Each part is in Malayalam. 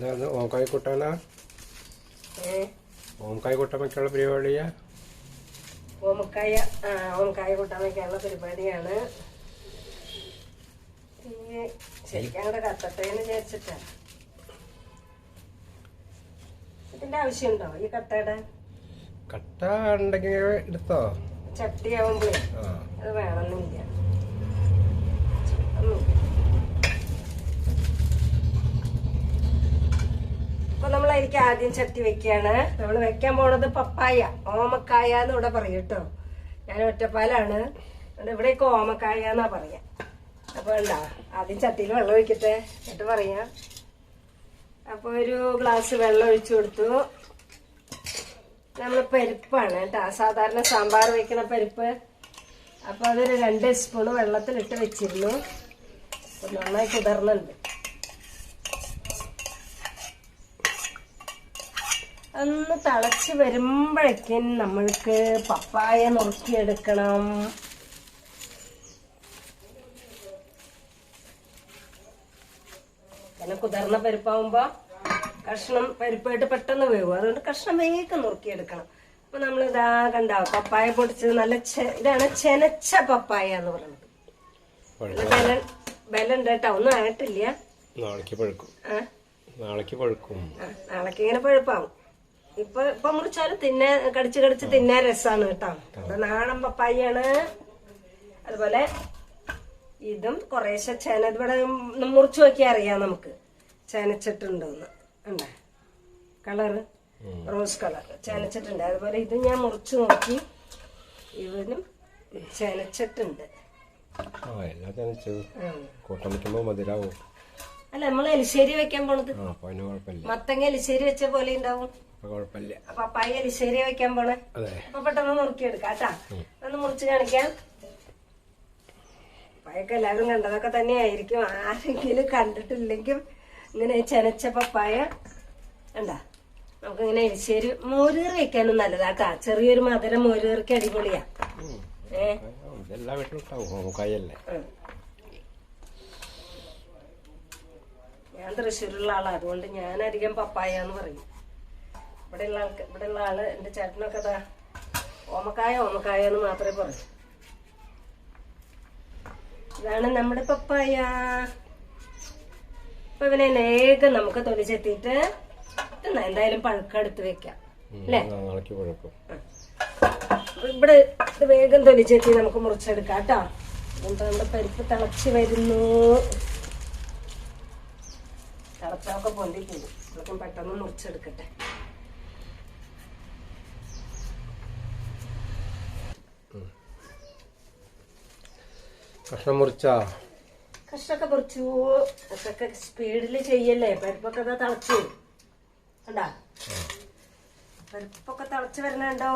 ഇതാണ് ഓംകായ് കൂട്ടാനാ ഓംകായ് കൂട്ടാൻ വെക്കാനുള്ള പരിപാടിയാ? ഓമക്കായ ഓമക്കായ കൂട്ടാൻ വയ്ക്കാനുള്ള പരിപാടിയാണ് ശരിക്കും അങ്ങോട്ട് കത്തട്ടെ എന്ന് വിചാരിച്ചിട്ടാ. ഇതിന്റെ ആവശ്യമുണ്ടോ? ഈ കട്ടയുടെ? കട്ട ഉണ്ടെങ്കിൽ എടുത്തോ? ചട്ടിയാവുമ്പോഴേ ആ. അത് വേണമെന്നില്ല. അപ്പൊ ആദ്യം ചട്ടി വെക്കാണ്. നമ്മൾ വെക്കാൻ പോണത് പപ്പായ ഓമക്കായ എന്ന് ഇവിടെ പറയും കേട്ടോ. ഞാൻ ഒറ്റപ്പാലാണ്. ഇവിടേക്ക് ഓമക്കായ എന്നാ പറയാ. അപ്പൊ ഉണ്ടാ ആദ്യം ചട്ടിയിൽ വെള്ളം ഒഴിക്കട്ടെ എന്നിട്ട് പറയാം. അപ്പൊ ഒരു ഗ്ലാസ് വെള്ളം ഒഴിച്ചു കൊടുത്തു. നമ്മൾ പരിപ്പാണ് കേട്ടോ. സാധാരണ സാമ്പാർ വെക്കുന്ന പരിപ്പ്. അപ്പൊ അതൊരു രണ്ട് സ്പൂണ് വെള്ളത്തിലിട്ട് വെച്ചിരുന്നു. നന്നായി കുതിർന്നുണ്ട്. ഒന്ന് തിളച്ച് വരുമ്പോഴേക്കും നമ്മൾക്ക് പപ്പായ നുറുക്കിയെടുക്കണം. പിന്നെ കുതിർന്ന പരിപ്പാവുമ്പോ കഷ്ണം പരിപ്പായിട്ട് പെട്ടെന്ന് വേവും. അതുകൊണ്ട് കഷ്ണം വേഗം നുറുക്കിയെടുക്കണം. അപ്പൊ നമ്മൾ ഇതാ കണ്ടാവും പപ്പായ പൊടിച്ചത് നല്ല ഇതാണ് ചെനച്ച പപ്പായ എന്ന് പറയുന്നത് ബലൻ ബലുണ്ട് കേട്ടോ. ഒന്നും ആയിട്ടില്ല. നാളേക്ക് പഴുക്കും. നാളേക്ക് ഇങ്ങനെ പഴുപ്പാവും. ഇപ്പൊ ഇപ്പൊ മുറിച്ചാലും തിന്നെ കടിച്ച് കടിച്ച് തിന്നാൻ രസാണ് കേട്ടോ. ഇവിടെ നാടൻ പപ്പായാണ്. അതുപോലെ ഇതും കുറേശ്ശെ ചേന ഇവിടെ മുറിച്ചു നോക്കിയാൽ അറിയാം നമുക്ക്. ചേനച്ചിട്ടുണ്ടോന്ന്. ഉണ്ടേ കളറ്. Rose colour. ചേനച്ചിട്ടുണ്ട്. അതുപോലെ ഇത് ഞാൻ മുറിച്ചു നോക്കി. ഇവനും ചേനച്ചിട്ടുണ്ട്. അല്ല നമ്മൾ എലിശ്ശേരി വെക്കാൻ പോണത്. മത്തങ്ങ എലിശ്ശേരി വെച്ച പോലെ ഉണ്ടാവും. അപ്പൊ പയ്യ എലിശ്ശേരി വെക്കാൻ പോണേ. അപ്പൊ പെട്ടെന്ന് നുറുക്കിയെടുക്കാം കേട്ടാ. ഒന്ന് മുറിച്ച് കാണിക്കാം. പയ്യൊക്കെ എല്ലാവരും കണ്ടതൊക്കെ തന്നെയായിരിക്കും ആരെങ്കിലും കണ്ടിട്ടില്ലെങ്കിൽ ഇങ്ങനെ ചെനച്ച പപ്പായ. കണ്ടാ? നമുക്ക് ഇങ്ങനെ എരിശ്ശേരി മോരുകറി വെക്കാനും നല്ലതാക്കാ ചെറിയൊരു മധുരം മോരുകറിക്ക് അടിപൊളിയാ. ഏഹ് വീട്ടിലും. ഞാൻ തൃശ്ശൂരുള്ള ആളാ. അതുകൊണ്ട് ഞാൻ അധികം പപ്പായ എന്ന് പറയും. ഇവിടെയുള്ള ആൾക്ക് ഇവിടെയുള്ള ആൾ എന്റെ ചേട്ടനൊക്കെ അതാ ഓമക്കായ ഓമക്കായ എന്ന് മാത്രമേ പറയൂ. ഇതാണ് നമ്മുടെ പപ്പായ. ഇപ്പൊ ഇവനെ വേഗം നമുക്ക് തൊലിച്ചെത്തിയിട്ട് എന്തായാലും പഴുക്ക എന്തായാലും പഴുക്കെടുത്ത് വെക്കാം അല്ലേ? ഇവിടെ ഇത് വേഗം തൊലിച്ചെത്തി നമുക്ക് മുറിച്ചെടുക്കാം കേട്ടോ. എന്നിട്ട് നമ്മുടെ പരിപ്പ് തിളച്ച് വരുന്നു. തിളച്ചൊക്കെ പൊന്തിക്കുന്നു പെട്ടെന്ന് മുറിച്ചെടുക്കട്ടെ. കഷ്ണം മുറിച്ചാ? കഷ്ണൊക്കെ മുറിച്ചു. ഒക്കെ സ്പീഡിൽ ചെയ്യല്ലേ? പരിപ്പൊക്കെ ഇതാ തിളച്ച്. കണ്ടാ? പരിപ്പൊക്കെ തിളച്ച് വരണുണ്ടോ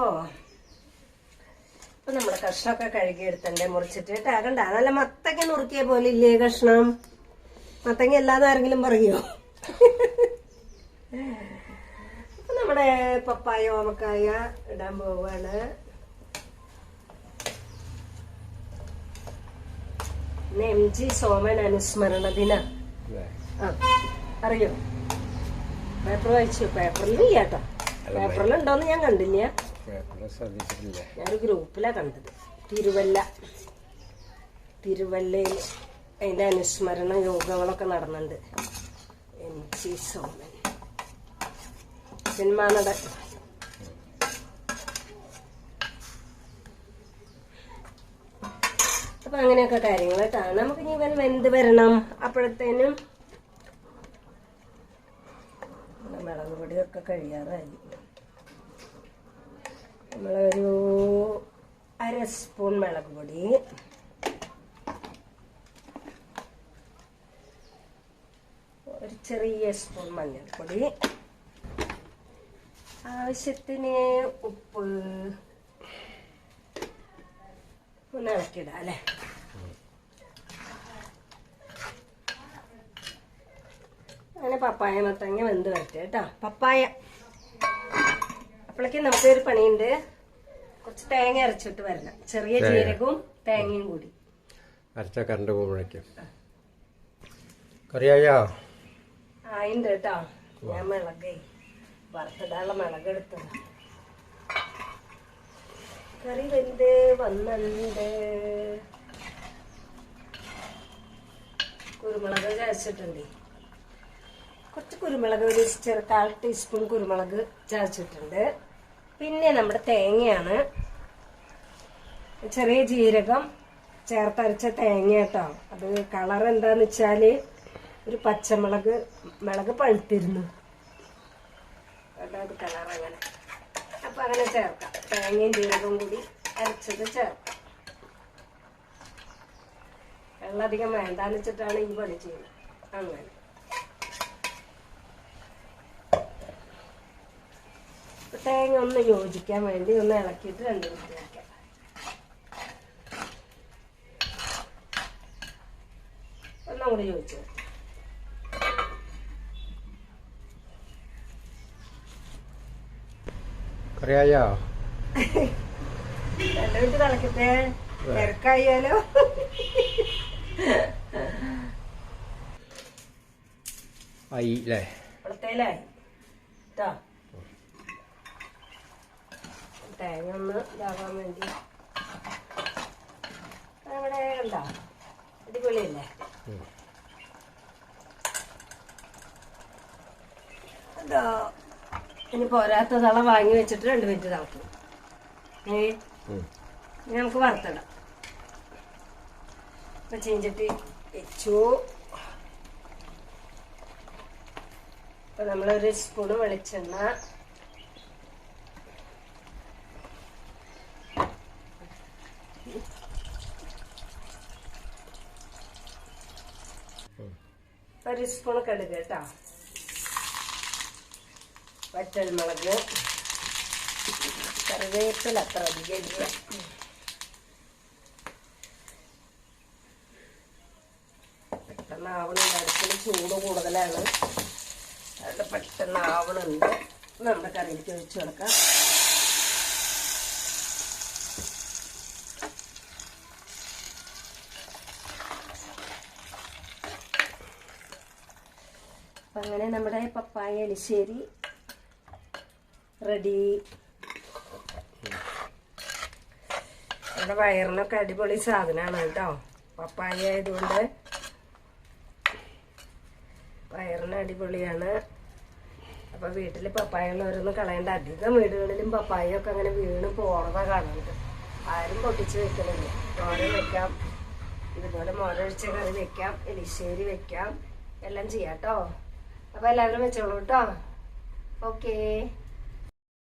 ഇപ്പൊ നമ്മുടെ കഷ്ണമൊക്കെ കഴുകിയെടുത്തണ്ടേ? മുറിച്ചിട്ട്. കേട്ടാ നല്ല മത്തങ്ങ നുറുക്കിയ പോലെ ഇല്ലേ കഷ്ണം? മത്തങ്ങ അല്ലാതെ ആരെങ്കിലും പറയോ? നമ്മുടെ പപ്പായ ഓമക്കായ ഇടാൻ പോവാണ്. ഇന്ന് എം ജി സോമൻ അനുസ്മരണ ദിന ആ അറിയോ? പേപ്പർ വായിച്ചു? പേപ്പറിൽ കേട്ടോ പേപ്പറിലുണ്ടോന്ന് ഞാൻ കണ്ടില്ല. ഞാനൊരു ഗ്രൂപ്പിലാ കണ്ടത്. തിരുവല്ല. തിരുവല്ലയിൽ അതിന്റെ അനുസ്മരണ യോഗങ്ങളൊക്കെ നടന്നുണ്ട്. എം ജി സോമൻ സിനിമാ നടൻ. അപ്പൊ അങ്ങനെയൊക്കെ കാര്യങ്ങൾ കേട്ടോ. നമുക്ക് ഇനി ഇവൻ വെന്ത് വരണം. അപ്പോഴത്തേനും മുളക് പൊടിയൊക്കെ കഴിയാറായി. നമ്മളൊരു അര സ്പൂൺ മുളക് പൊടി. ഒരു ചെറിയ സ്പൂൺ മഞ്ഞൾപ്പൊടി. ആവശ്യത്തിന് ഉപ്പ്. ഒന്ന് ഇളക്കിയിടാം അല്ലേ? അങ്ങനെ പപ്പായ മത്തങ്ങ വെന്ത് വരട്ടെ കേട്ടോ. പപ്പായ. അപ്പോഴേക്കും നമുക്കൊരു പണിയുണ്ട്. കുറച്ച് തേങ്ങ അരച്ചിട്ട് വരണം. ചെറിയ ജീരകവും തേങ്ങയും കൂടി. അരച്ച കറണ്ട് പോകുമ്പോഴേക്കും. കറിയായോ? ആയിണ്ട് കേട്ടോ. ഞാൻ മിളകേ വറുത്തിടാനുള്ള മിളക് എടുത്തത്. കറി വെന്ത് വന്നുണ്ട്? കുരുമുളക് ചതച്ചിട്ടുണ്ട്. കുറച്ച് കുരുമുളക് ഒരു ചെറു കാൽ ടീസ്പൂൺ കുരുമുളക് ചതച്ചിട്ടുണ്ട്. പിന്നെ നമ്മുടെ തേങ്ങയാണ്. ചെറിയ ജീരകം ചേർത്തരച്ച തേങ്ങ കേട്ടോ. അത് കളർ എന്താന്ന് വെച്ചാൽ ഒരു പച്ചമുളക് മുളക് പഴുത്തിരുന്നു. അതായത് കളർ അങ്ങനെ. അപ്പൊ അങ്ങനെ ചേർക്കാം. തേങ്ങയും ജീരകവും കൂടി അരച്ചത് ചേർക്കാം. വെള്ളം അധികം വേണ്ടാന്ന് വെച്ചിട്ടാണ് ഈ പണി ചെയ്യുന്നത്. അങ്ങനെ. തേങ്ങ ഒന്ന് യോജിക്കാൻ വേണ്ടി ഒന്ന് ഇളക്കിയിട്ട് രണ്ട് മിനിറ്റ് വയ്ക്കാം ഒന്നും കൂടി ചോദിച്ചു കറിയായോ രണ്ട് മിനിറ്റ് തിളക്കട്ടെ തിരക്കായാലോ? ആയി അല്ലേ ഇവിടത്തേലായി കേട്ടോ തേങ്ങ ഒന്ന് ഇതാകാൻ വേണ്ടി. അവിടെ കണ്ടോ? അടിപൊളിയല്ലേ. അതോ ഇനി പോരാത്ത തള വാങ്ങി വെച്ചിട്ട് രണ്ട് മിനിറ്റ് തളക്കും നമുക്ക് വറുത്തിടാം. ഇപ്പൊ ചീഞ്ചട്ടി വെച്ചു. ഇപ്പൊ നമ്മളൊരു സ്പൂണ് വെളിച്ചെണ്ണ. ഒരു സ്പൂൺ കടുക് കേട്ടോ. വറ്റൽമുളക് കറിവേപ്പില അത്ര അധികം ഇല്ല. പെട്ടെന്ന് ആവണുണ്ട്. അടുപ്പിന് ചൂട് കൂടുതലാണ്. അതുകൊണ്ട് പെട്ടെന്ന് ആവണുണ്ട്. നമ്മുടെ കറിയിലേക്ക് ഒഴിച്ചു കൊടുക്കാം. അങ്ങനെ നമ്മുടെ പപ്പായ എലിശ്ശേരി റെഡി. നമ്മുടെ വയറിനൊക്കെ അടിപൊളി സാധനമാണ് കേട്ടോ. പപ്പായ ആയതുകൊണ്ട് വയറിന് അടിപൊളിയാണ്. അപ്പൊ വീട്ടിൽ പപ്പായ ഉള്ളവരൊന്നും കളയണ്ട. അധികം വീടുകളിലും പപ്പായ ഒക്കെ അങ്ങനെ വീണ് പോണതാ കാണുന്നത്. ആരും പൊട്ടിച്ച് വെക്കണില്ല. മോര വെക്കാം. ഇതുപോലെ മോരൊഴിച്ച കറി വെക്കാം. എലിശ്ശേരി വെക്കാം. എല്ലാം ചെയ്യാം കേട്ടോ. അപ്പൊ എല്ലാവരും വെച്ചോളൂ കേട്ടോ. ഓക്കേ.